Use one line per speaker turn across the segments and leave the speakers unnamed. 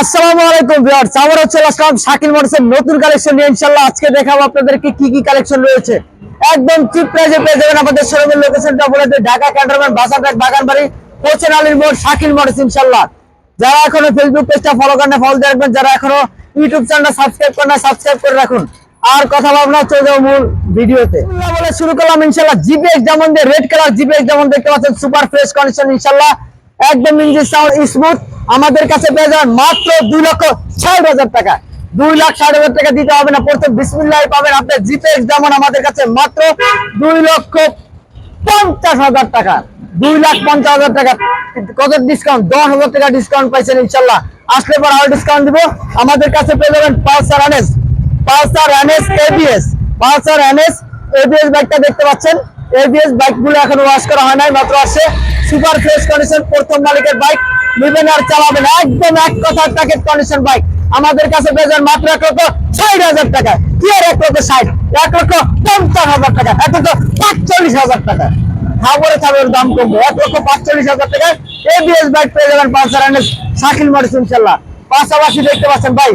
আসসালামু আলাইকুম ভিউয়ার্স আসলাম শাকিল মোটরসের নতুন কালেকশন নিয়ে। ইনশাআল্লাহ আজকে দেখাবো আপনাদেরকে কি কি কালেকশন রয়েছে। একদম চিপ পেয়ে যাবেন আমাদের শোরুমের লোকেশনটা বলে ঢাকা ক্যান্টনমেন্ট বাগানবাড়ি আলীর মোড়, শাকিল মোটরস যারা এখনও ফেসবুক পেজটা ফলো করেন ফলো দিয়ে রাখবেন। যারা এখনও ইউটিউব চ্যানেলটা সাবস্ক্রাইব করেন সাবস্ক্রাইব করে রাখুন। আর কথা বলব না, চলে যাব মূল ভিডিওতে। বলে শুরু করলাম, ইনশাআল্লাহ। জিপিএস যেমন রেড কালার জিপিএস যেমন দেখতে পাচ্ছেন সুপার ফ্রেশ কন্ডিশন ইনশাআল্লাহ। একদম ইঞ্জিন সাউন্ড স্মুথ আমাদের কাছে পেয়ে মাত্র দুই লক্ষ ষাট হাজার টাকা। দুই লাখ ষাট হাজার টাকা দিতে হবে না, প্রথম বিসমিল্লাহ পাবেন আপনার জিপিএস যেমন আমাদের কাছে মাত্র দুই লক্ষ পঞ্চাশ হাজার টাকা। দুই লাখ পঞ্চাশ হাজার টাকা। কত ডিসকাউন্ট দশ হাজার টাকা ডিসকাউন্ট পাইছেন ইনশাল্লাহ। আসলে পর আরও ডিসকাউন্ট দিব। আমাদের কাছে পেয়ে যাবেন Pulsar NS Pulsar NS ABS. Pulsar NS ABS বাইকটা দেখতে পাচ্ছেন। এবিএস বাইকগুলো এখনও ওয়াশ করা হয় নাই, মাত্র আসছে। সুপার ফ্রেশ কন্ডিশন প্রথম মালিকের বাইক নেবেন আর চালাবেন। একদম এক কথা প্যাকেট কন্ডিশন বাইক আমাদের কাছে যাবেন মাত্র এক লক্ষ ষাট হাজার টাকা। কি আর এক লক্ষ ষাট? এক লক্ষ পঞ্চাশ হাজার টাকা। এক লক্ষ পাঁচচল্লিশ হাজার টাকা। খাবারে খাবারের দাম কমবে। এক লক্ষ পাঁচচল্লিশ হাজার টাকা। এবিএস বাইক পেয়ে যাবেন পালসার এনএস শাকিল মডেল, ইনশাল্লাহ। পাশাপাশি দেখতে পাচ্ছেন ভাই,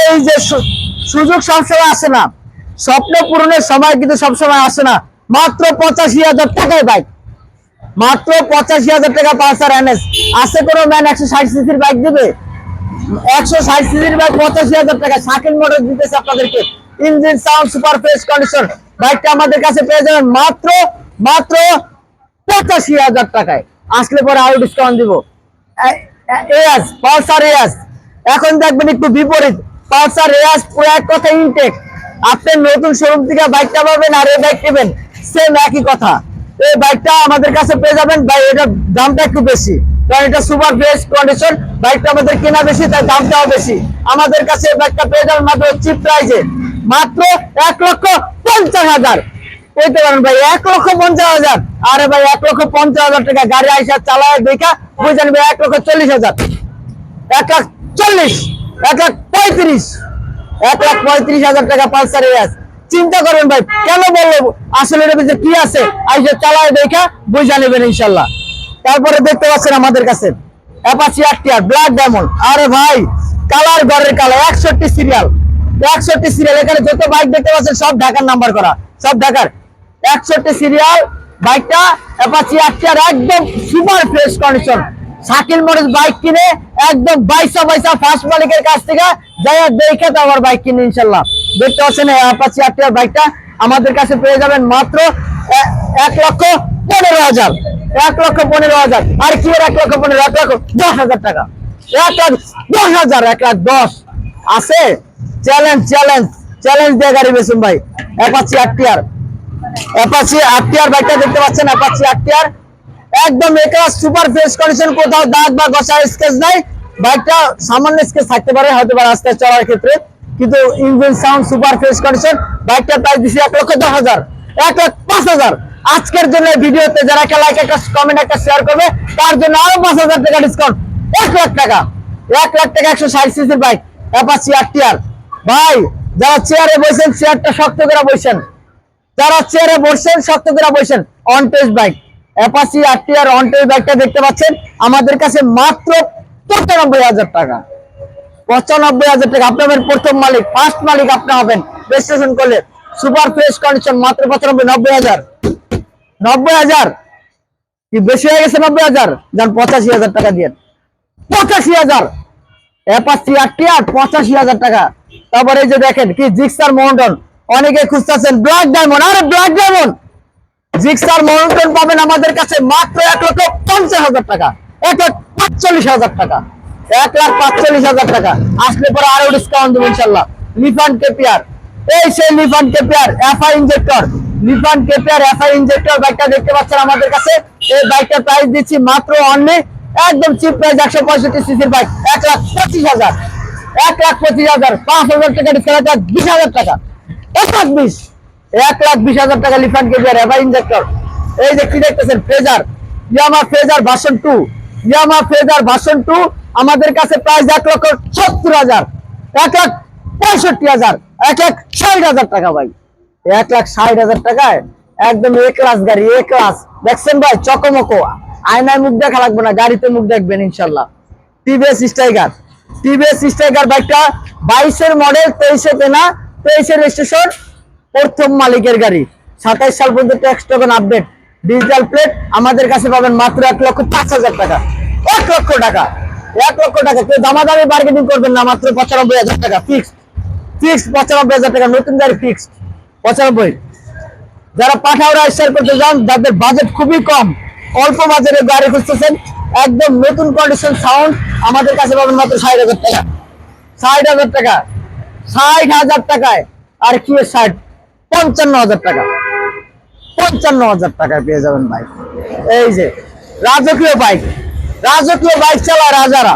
এই যে সুযোগ সবসময় আসে না। স্বপ্ন পূরণের সময় কিন্তু সবসময় আসে না। মাত্র পঁচাশি হাজার টাকায় বাইক মাত্র পঁচাশি হাজার টাকা পালসার এনএস আছে কোনো ম্যান একশো ষাট সিসির বাইক দেবে? একশো ষাট সিসির বাইক পঁচাশি হাজার টাকা। শাকিল মোটর দিতেছে আপনাদেরকে। Engine sound super fresh condition বাইকটা আমাদের কাছে পেয়ে যাবেন মাত্র মাত্র পঁচাশি হাজার টাকায়। আসলে পরে আরও ডিসকাউন্ট দিব। এয়াস পালসার এয়াস এখন দেখবেন একটু বিপরীত। পালসার এয়াস পুরো এক কথা ইনটেক আপনি নতুন শোরুম থেকে বাইকটা পাবেন আর এই বাইক নেবেন। সেম একই কথা। এই বাইকটা আমাদের কাছে পেয়ে যাবেন। ভাই, এটার দামটা একটু বেশি। কারণ এটা সুপার ফ্রেশ কন্ডিশন বাইকটা আমাদের কেনা বেশি, তার দামটাও বেশি। আমাদের কাছে এই বাইকটা পেয়ে যাবেন মাত্র চিপ প্রাইজে মাত্র এক লক্ষ পঞ্চাশ হাজার। ভাই, এক লক্ষ পঞ্চাশ হাজার। আরে ভাই, এক লক্ষ পঞ্চাশ হাজার টাকা। গাড়ি আইসা চালায়, দেখা ভাই এক লক্ষ চল্লিশ হাজার। এক লাখ চল্লিশ, এক লাখ পঁয়ত্রিশ। এক লাখ পঁয়ত্রিশ হাজার টাকা চিন্তা করবেন ভাই, কেন বলল? আসলে ভিতরে কি আছে? আইসা চালায় দেখা বুঝা নেবেন ইনশাল্লাহ। তারপরে দেখতে পাচ্ছেন আমাদের কাছে অ্যাপাচি আটটিয়ার আরে ভাই, কালার ঘরের কালার, একষট্টি সিরিয়াল একষট্টি সিরিয়াল এখানে যত বাইক দেখতে পাচ্ছেন, সব ঢাকার নাম্বার করা। সব ঢাকার। সিরিয়াল বাইকটা অ্যাপাচি একদম কন্ডিশন শাকিল বাইক কিনে একদম বাইসা বাইসা ফার্স্ট মালিকের কাছ থেকে যাই দেখে তো আমার বাইক কিনে ইনশাল্লাহ। দেখতে পাচ্ছেন অ্যাপাচি আটটিয়ার বাইকটা আমাদের কাছে পেয়ে যাবেন মাত্র এক লক্ষ পনেরো হাজার। এক লক্ষ পনেরো হাজার। আর কি এক লক্ষ পনেরো? এক লক্ষ দশ হাজার টাকা। এক লাখ দশ হাজার, এক লাখ দশ। আছে? চ্যালেঞ্জ চ্যালেঞ্জ চ্যালেঞ্জ দিয়ে গাড়ি বেসুন ভাই। অ্যাপাচি আটটিয়ার অ্যাপাচি আটটিয়ার বাইকটা দেখতে পাচ্ছেন অ্যাপাচি আটটিয়ার একদম এটা সুপার ফ্রেশ কন্ডিশন কোথাও দাগ বা ঘষা স্কেচ নাই। বাইকটা সামান্য স্কেচ থাকতে পারে, হয়তো বা রাস্তায় চলার ক্ষেত্রে। কিন্তু engine sound super fresh condition বাইকটা প্রাইস দিছি এক লক্ষ দশ হাজার, এক লাখ পাঁচ হাজার। আজকের জন্য ভিডিওতে যারা একটা লাইক একটা কমেন্ট একটা শেয়ার করবে, তার জন্য আরও পাঁচ হাজার টাকা ডিসকাউন্ট এক লাখ টাকা, এক লাখ টাকা একশো ষাট সিসির বাইক অ্যাপাচি আটটিয়ার ভাই, যারা চেয়ারে বসেন চেয়ারটা শক্ত করে বসেন। যারা চেয়ারে বসছেন শক্ত করে বসেন অন টেস্ট বাইক অ্যাপাচি আর আরটিআর অন টেস্ট বাইকটা দেখতে পাচ্ছেন, আমাদের কাছে মাত্র পঁচানব্বই হাজার টাকা। পঁচানব্বই হাজার টাকা আপনাদের প্রথম মালিক ফার্স্ট মালিক আপনি হবেন। রেজিস্ট্রেশন করলে সুপার ফ্রেশ কন্ডিশন মাত্র পঁচানব্বই, নব্বই হাজার। নব্বই হাজার? কি বেশি হয়ে গেছে নব্বই হাজার? যান পঁচাশি হাজার টাকা দিয়ে। পঁচাশি হাজার? অ্যাপাচি আটটি আট, পঁচাশি হাজার টাকা। তারপরে এই যে দেখেন কি জিক্সার মাউন্টন অনেকে খুঁজতেছেন ব্ল্যাক ডায়মন্ড আরে ব্ল্যাক ডায়মন্ড জিক্সার মাউন্টন পাবেন আমাদের কাছে মাত্র এক লক্ষ পঞ্চাশ হাজার টাকা, এক লাখ পাঁচচল্লিশ হাজার টাকা। এক লাখ পাঁচচল্লিশ হাজার টাকা। আসলে পরে আরও ডিসকাউন্ট দেবো ইনশাল্লাহ। লিফান কেপিয়ার এই সেই Lifan KPR FI injector Lifan KPR FI injector বাইকটা দেখতে পাচ্ছেন আমাদের কাছে। এই বাইকটার প্রাইস দিচ্ছি মাত্র অনলি একদম চিপ প্রাইস একশো পঁয়ষট্টি সিসির বাইক এক লাখ পঁচিশ হাজার। এক লাখ পঁচিশ হাজার, পাঁচ হাজার টাকা ডিসকাউন্ট বিশ হাজার টাকা। এক লাখ বিশ। এক লাখ বিশ হাজার টাকা লিফান কেজিয়ার এভার ইঞ্জেক্টর এই যে কি দেখতেছেন Fazer Yamaha Fazer version two Yamaha Fazer version two আমাদের কাছে প্রাইস এক লক্ষ সত্তর হাজার, এক লাখ পঁয়ষট্টি হাজার, এক লাখ ষাট হাজার টাকা ভাই। এক লাখ ষাট হাজার টাকায় একদম এ ক্লাস গাড়ি এ ক্লাস দেখছেন ভাই, চকমকো। আয়নায় মুখ দেখা লাগবে না, গাড়িতে মুখ দেখবেন ইনশাল্লাহ। টিভিএস স্টাইগার টিভিএস স্ট্রাইকার বাইকটা বাইশের মডেল তেইশে কেনা তেইশের রেজিস্ট্রেশন প্রথম মালিকের গাড়ি। সাতাইশ সাল পর্যন্ত tax token update digital plate আমাদের কাছে পাবেন মাত্র এক লক্ষ পাঁচ হাজার টাকা। এক লক্ষ টাকা। এক লক্ষ টাকা। কেউ দামাদামি মার্কেটিং করবেন না, মাত্র পঁচানব্বই হাজার টাকা ফিক্সড ফিক্সড পঁচানব্বই হাজার টাকা, নতুন গাড়ি ফিক্সড পঁচানব্বই। যারা পাঠাওরা শেয়ার করতে যান, যাদের বাজেট খুবই কম, অল্প বাজেটে গাড়ি খুঁজতেছেন, একদম নতুন কন্ডিশন সাউন্ড আমাদের কাছে পাবেন মাত্র ষাট হাজার টাকা। ষাট হাজার টাকা। ষাট হাজার টাকায়, আর কি ষাট? পঞ্চান্ন হাজার টাকা। পঞ্চান্ন হাজার টাকায় পেয়ে যাবেন বাইক এই যে, রাজকীয় বাইক রাজকীয় বাইক চালা রাজারা।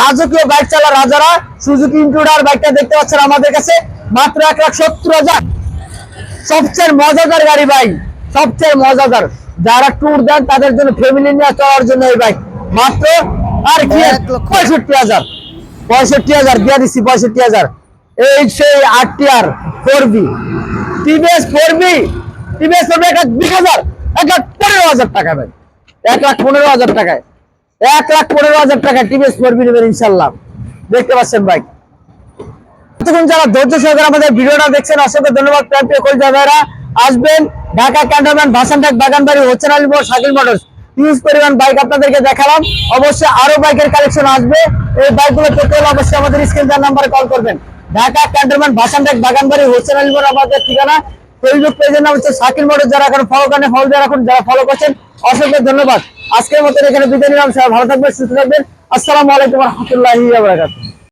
রাজকীয় বাইক চালা রাজারা সুজুকি ইন্ট্রুডার বাইকটা দেখতে পাচ্ছেন আমাদের কাছে। মাত্র এক লাখ সত্তর হাজার। সবচেয়ে মজাদার গাড়ি ভাই সবচেয়ে মজাদার। যারা ট্যুর দেন তাদের জন্য ফ্যামিলি নিয়ে চলার জন্য এই বাইক মাত্র আর কি? পঁয়ষট্টি হাজার। পঁয়ষট্টি হাজার দিয়ে দিচ্ছি পঁয়ষট্টি হাজার। এই সেই আটটি আর four B TVS four B TVS four B এক লাখ বিশ হাজার এক লাখ পনেরো হাজার টাকা ভাই। এক লাখ পনেরো হাজার টাকায়। এক লাখ পনেরো হাজার টাকা টিভিএস ফোর বি নেবেন ইনশাল্লাহ দেখতে পাচ্ছেন বাইক এতক্ষণ যারা ধৈর্য সহকারে আমাদের ভিডিওটা দেখছেন, অসংখ্য ধন্যবাদ প্রান্তীয় কলজা ভাইরা আসবেন ঢাকা ক্যান্টনমেন্ট ভাসানটাক বাগানবাড়ি হোসেন মোড় শাকিল মোটরস। হিউজ পরিমাণ বাইক আপনাদেরকে দেখালাম। অবশ্যই আরও বাইকের কালেকশন আসবে। এই বাইকগুলো পেতে হলে অবশ্যই আমাদের স্ক্রিন তার নাম্বারে কল করবেন। ঢাকা ক্যান্টনমেন্ট ভাসানটাক বাগানবাড়ি হোসেন মোড় আমাদের ঠিকানা। ফেসবুক পেজের নাম হচ্ছে শাকিল মোটর যারা এখন ফলো করেন ফলো দিয়ে রাখুন। যারা ফলো করছেন, অসংখ্য ধন্যবাদ। আজকের মতো এখানে বিদায় নিলাম সবাই ভালো থাকবেন সুস্থ থাকবেন। আসসালামু রহমতুল্লাহি